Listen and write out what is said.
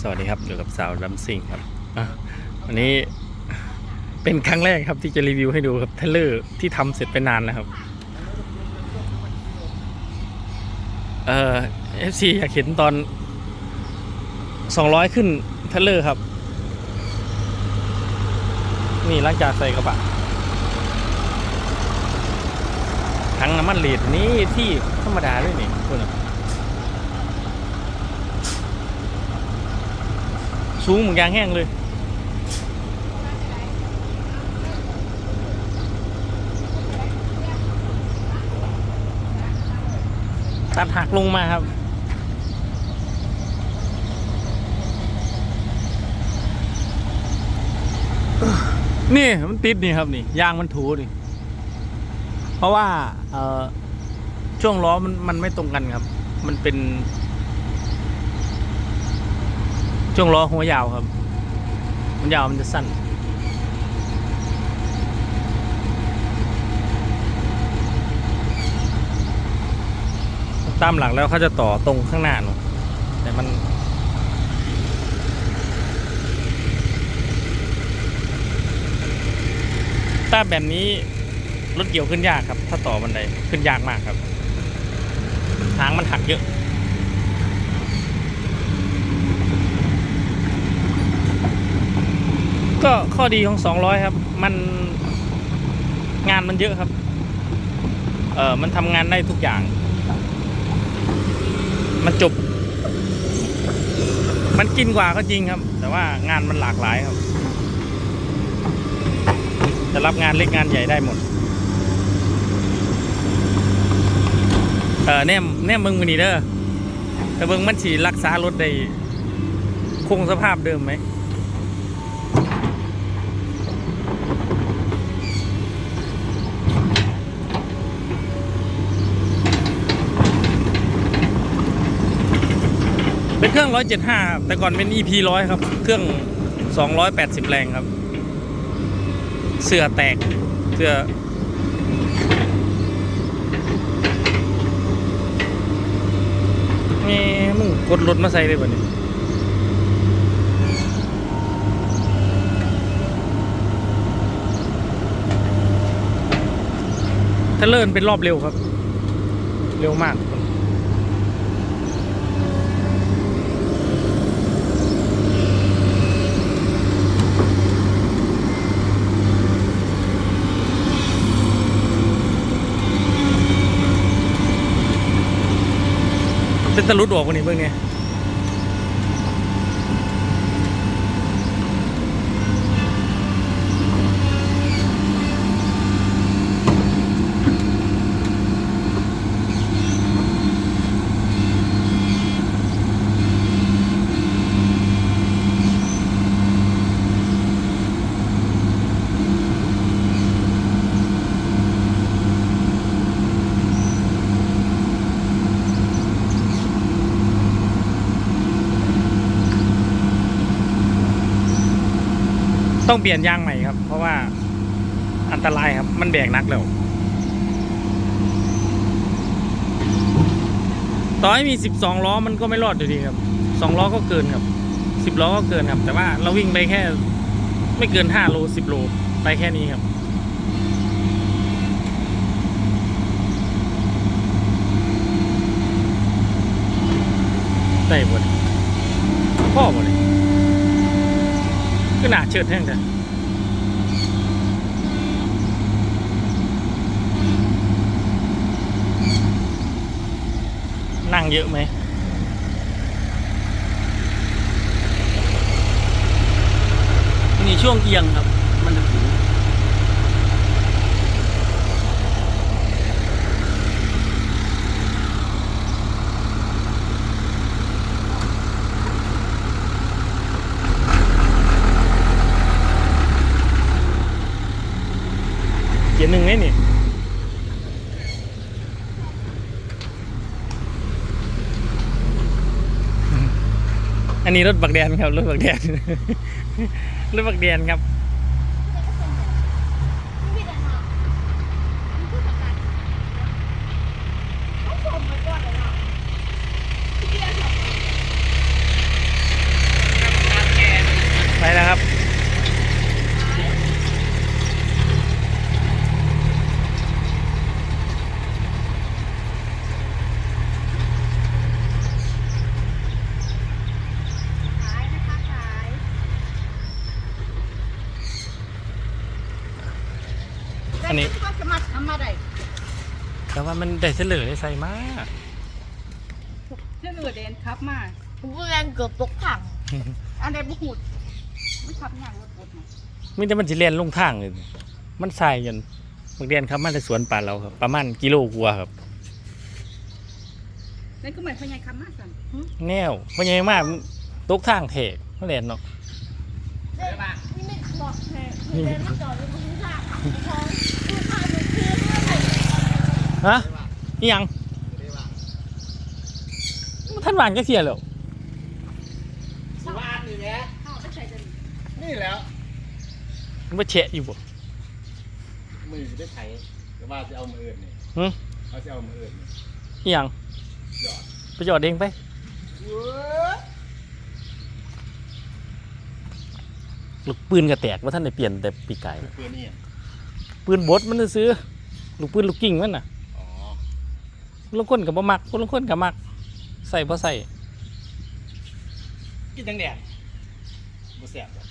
สวัสดีครับอยู่กับสาวดัมซิงครับวันนี้เป็นครั้งแรกครับที่จะรีวิวให้ดูครับเทเลอร์ที่ทำเสร็จไปนานนะครับ เอ่อฟซีอยากเห็นตอน 200 ขึ้นเทเลอร์ครับ นี่หลังจากใส่กระบะถังน้ำมันเลดนี่ที่ธรรมดาเลยนี่คุณน่ะ สูงเหมือนยางแห้งเลย ตัดหักลงมาครับนี่มันติดนี่ครับนี่ยางมันถูนี่เพราะว่าช่วงล้อมันมันไม่ตรงกันครับ มันเป็น ช่วงล้อหัวยาวครับ มันยาวมันจะสั้น ตามหลักแล้วเขาจะต่อตรงข้างหน้าหนูแต่มันถ้าแบบนี้รถเกี่ยวขึ้นยากครับ ถ้าต่อบันไดขึ้นยากมากครับ ทางมันหักเยอะ ก็ข้อดีของ 200 ครับ มันงานมันเยอะครับ เออมันทำงานได้ทุกอย่าง มันจบ มันกินกว่าก็จริงครับ แต่ว่างานมันหลากหลายครับ จะรับงานเล็กงานใหญ่ได้หมด เออแนมแนมเบิงมือนีเด้อแต่เบิงมันฉีรักษารถได้คงสภาพเดิมไหม เป็นเครื่อง 175ครับแต่ก่อนเป็น EP 100 ครับ เครื่อง 280 แรงครับ เสื้อแตก เสื้อนี่มึงกดรถมาใส่เลยบ่เนี่ยถ้าเลื่อนเป็นรอบเร็วครับ เร็วมาก เป็นตะลุดออกวันนี้เบิ่งเนี่ย ต้องเปลี่ยนยางใหม่ครับ เพราะว่าอันตรายครับ มันแบกนักแล้วต่อให้มี 12 ล้อมันก็ไม่รอดอยู่ดีครับ 2 ล้อก็เกินครับ 10 ล้อก็เกินครับ แต่ว่าเราวิ่งไปแค่ ไม่เกิน 5 โล 10 โล ไปแค่นี้ครับ ได้หมดพ่อหมดเลย ก็หนาเชิดแห้งแต่นั่งเยอะไหมมีช่วงเอียงครับ มันจะถึง หนึ่งไหมนี่อันนี้รถบักแดนครับ รถบักแดน รถบักแดนครับ ไม่ได้นะมันคือประกันต้องชมไว้ก่อนเลยนะ อันนี้ก็สามารถทำมาได้แต่ว่ามันได้เสลอได้ใส่มากเรื่องเรือเดนครับมา ผมแรงเกือบตกถังอันใดบุหุดไม่ขับอย่างรถรถมามีแต่มันสิเรียนลงทางเลยมันใส่จนบางเรียนครับมาในสวนป่าเราครับ ประมาณกิโลกว่าครับ นั่นก็เหมือนพญายคำมาสั่นแนวเพราะยังไงมากตกทางเถกเขาเรียนเนาะ นี่ไม่บอกแม่คือเดินมาจอดอยู่บนทางขับท้องคือพา ฮะอีหยังมันท่านหวานก็เสียแล้วบ้านนี่แหละเข้าไปใส่เดินนี่แล้วมันมาเฉะอยู่บ่มือได้ไถแต่ว่าจะเอามืออื่นนี่หึเขาจะเอามืออื่นนี่อีหยังหยอดไปจอดเองไปเว้ยลูกปืนก็แตกว่าท่านได้เปลี่ยนแต่ปีไก่ปืนนี่อะ ปืนบดมันซื้อลูกปืนลูกกิ่งมันน่ะอ๋อคนลางคนกับบ่มักคนลางคนกับมัก ใส่บ่ใส่กินจังแดดบ่แสบหรอก